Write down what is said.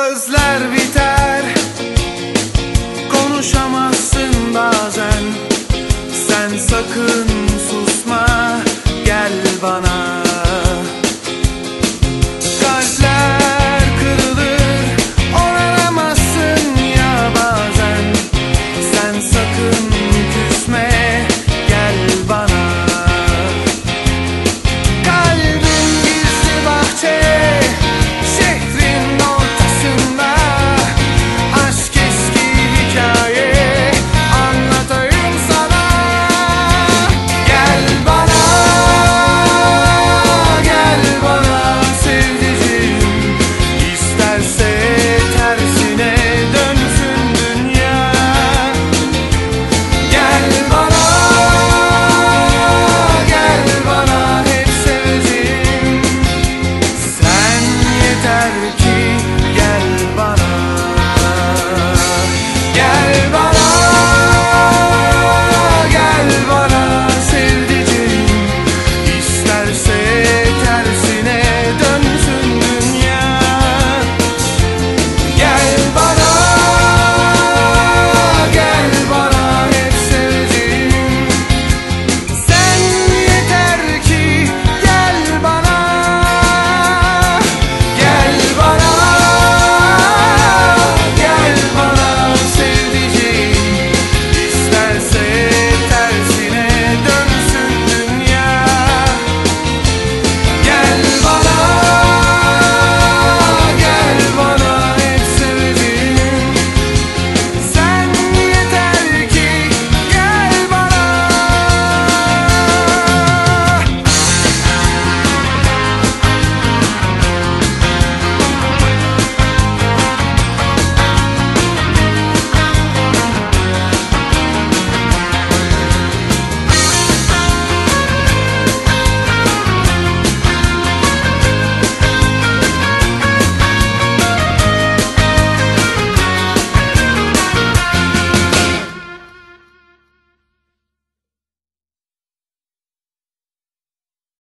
Sözler biter. Konuşamazsın bazen. Sen sakın susma Gel bana. te.